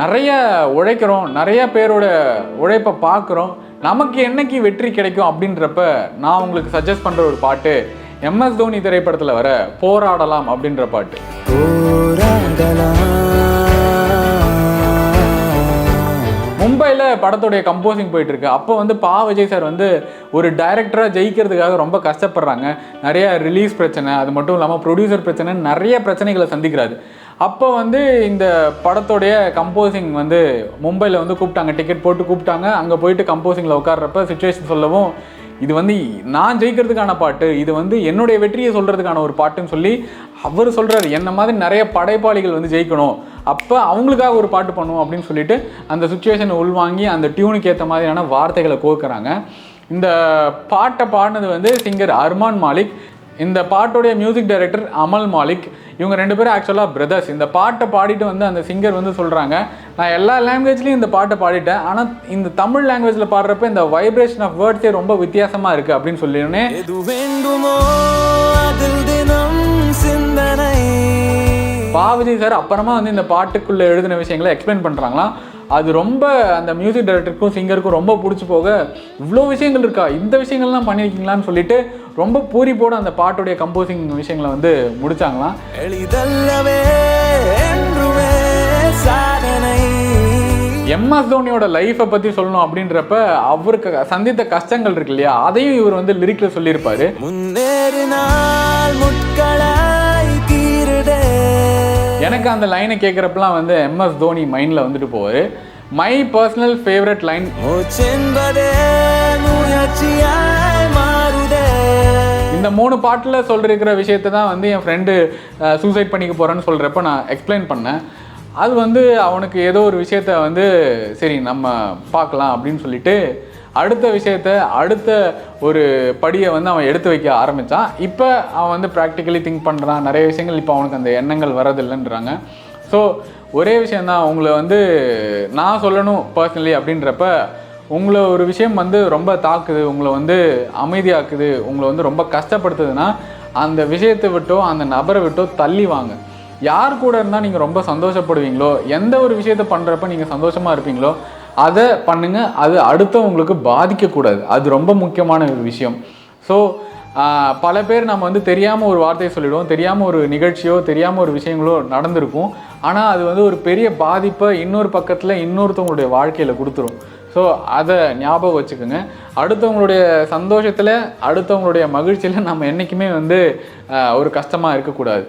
நிறைய உழைக்கிறோம் நிறைய பேரோட உழைப்பை பார்க்குறோம். நமக்கு என்னைக்கு வெற்றி கிடைக்கும் அப்படின்றப்ப நான் உங்களுக்கு சஜஸ்ட் பண்ணுற ஒரு பாட்டு எம்எஸ் தோனி திரைப்படத்தில் வர போராடலாம் அப்படின்ற பாட்டு. மும்பையில் படத்துடைய கம்போசிங் போயிட்டுருக்கு. அப்போ வந்து பா. விஜய் சார் வந்து ஒரு டைரக்டராக ஜெயிக்கிறதுக்காக ரொம்ப கஷ்டப்படுறாங்க. நிறைய ரிலீஸ் பிரச்சனை அது மட்டும் இல்லாமல் ப்ரொடியூசர் பிரச்சனை நிறைய பிரச்சனைகளை சந்திக்கிறாரு. அப்போ வந்து இந்த படத்துடைய கம்போசிங் வந்து மும்பையில் வந்து கூப்பிட்டாங்க. டிக்கெட் போட்டு கூப்பிட்டாங்க. அங்கே போயிட்டு கம்போசிங்கில் உட்காடுறப்ப சுச்சுவேஷன் சொல்லவும் இது வந்து நான் ஜெயிக்கிறதுக்கான பாட்டு இது வந்து என்னுடைய வெற்றியை சொல்கிறதுக்கான ஒரு பாட்டுன்னு சொல்லி அவர் சொல்கிறாரு என்ன மாதிரி நிறைய படைப்பாளிகள் வந்து ஜெயிக்கணும். அப்போ அவங்களுக்காக ஒரு பாட்டு பண்ணுவோம் அப்படின்னு சொல்லிட்டு அந்த சுச்சுவேஷனை உள்வாங்கி அந்த டியூனுக்கு ஏற்ற மாதிரியான வார்த்தைகளை கோக்குறாங்க இந்த பாட்டை பாடினது வந்து சிங்கர் அர்மான் மாலிக். இந்த பாட்டோடைய மியூசிக் டைரக்டர் அமல் மாலிக் இவங்க ரெண்டு பேரும் ஆக்சுவலாக பிரதர்ஸ் இந்த பாட்டை பாடிட்டு வந்து அந்த சிங்கர் வந்து சொல்கிறாங்க நான் எல்லா லாங்குவேஜ்லேயும் இந்த பாட்டை பாடிட்டேன் ஆனால் இந்த தமிழ் லாங்குவேஜில் பாடுறப்ப இந்த வைப்ரேஷன் ஆஃப் வேர்ட்ஸே ரொம்ப வித்தியாசமாக இருக்குது அப்படின்னு சிந்தனை. பாவதி சார் அப்புறமா வந்து இந்த பாட்டுக்குள்ளே எழுதின விஷயங்களை எக்ஸ்பிளைன் பண்ணுறாங்களாம் அது ரொம்ப அந்த மியூசிக் டைரக்டருக்கும் சிங்கருக்கும் ரொம்ப பிடிச்சி போக இவ்வளோ விஷயங்கள் இருக்கா? இந்த விஷயங்கள்லாம் பண்ணியிருக்கீங்களான்னு சொல்லிட்டு ரொம்ப பூரிப்போட அந்த பாட்டுடைய கம்போசிங் விஷயங்களை வந்து முடிச்சாங்களாம். எம்எஸ் தோனியோட லைஃப்பை பற்றி சொல்லணும் அப்படின்றப்ப அவருக்கு சந்தித்த கஷ்டங்கள் இருக்கு இல்லையா? அதையும் இவர் வந்து லிரிக்கில் சொல்லியிருப்பாரு. முன்னேறினால் முட்களாய் தீருடே எனக்கு அந்த லைனை கேட்குறப்பெல்லாம் வந்து எம்எஸ் தோனி மைண்டில் வந்துட்டு போகுது மை பர்சனல் ஃபேவரட் லைன் இந்த மூணு பாட்டில் சொல்லிருக்கிற விஷயத்தை தான் வந்து என் ஃப்ரெண்டு சூசைட் பண்ணிக்க போகிறேன்னு சொல்கிறப்ப நான் எக்ஸ்பிளைன் பண்ணேன். அது வந்து அவனுக்கு ஏதோ ஒரு விஷயத்த வந்து சரி நம்ம பார்க்கலாம் அப்படின்னு சொல்லிட்டு அடுத்த விஷயத்த அடுத்த ஒரு படியை வந்து அவன் எடுத்து வைக்க ஆரம்பித்தான் இப்போ அவன் வந்து ப்ராக்டிக்கலி திங்க் பண்ணுறான் நிறைய விஷயங்கள் இப்போ அவனுக்கு அந்த எண்ணங்கள் வரதில்லைன்றாங்க ஸோ ஒரே விஷயந்தான் உங்களை வந்து நான் சொல்லணும் பர்சனலி அப்படின்றப்ப உங்களை ஒரு விஷயம் வந்து ரொம்ப தாக்குது உங்களை வந்து அமைதியாக்குது உங்களை வந்து ரொம்ப கஷ்டப்படுத்துதுன்னா அந்த விஷயத்தை விட்டோ அந்த நபரை விட்டோ தள்ளி வாங்க. யார் கூட இருந்தால் நீங்கள் ரொம்ப சந்தோஷப்படுவீங்களோ எந்த ஒரு விஷயத்தை பண்ணுறப்ப நீங்கள் சந்தோஷமாக இருப்பீங்களோ அதை பண்ணுங்க அது அடுத்தவங்களுக்கு பாதிக்கக்கூடாது. அது ரொம்ப முக்கியமான ஒரு விஷயம் ஸோ பல பேர் நம்ம வந்து தெரியாமல் ஒரு வார்த்தையை சொல்லிவிடுவோம் தெரியாமல் ஒரு நிகழ்ச்சியோ தெரியாமல் ஒரு விஷயங்களோ நடந்திருக்கும். ஆனால் அது வந்து ஒரு பெரிய பாதிப்பை இன்னொரு பக்கத்தில் இன்னொருத்தவங்களுடைய வாழ்க்கையில் கொடுத்துரும். ஸோ அதை ஞாபகம் வச்சுக்கோங்க. அடுத்தவங்களுடைய சந்தோஷத்தில் அடுத்தவங்களுடைய மகிழ்ச்சியில் நம்ம என்றைக்குமே வந்து ஒரு கஷ்டமாக இருக்கக்கூடாது.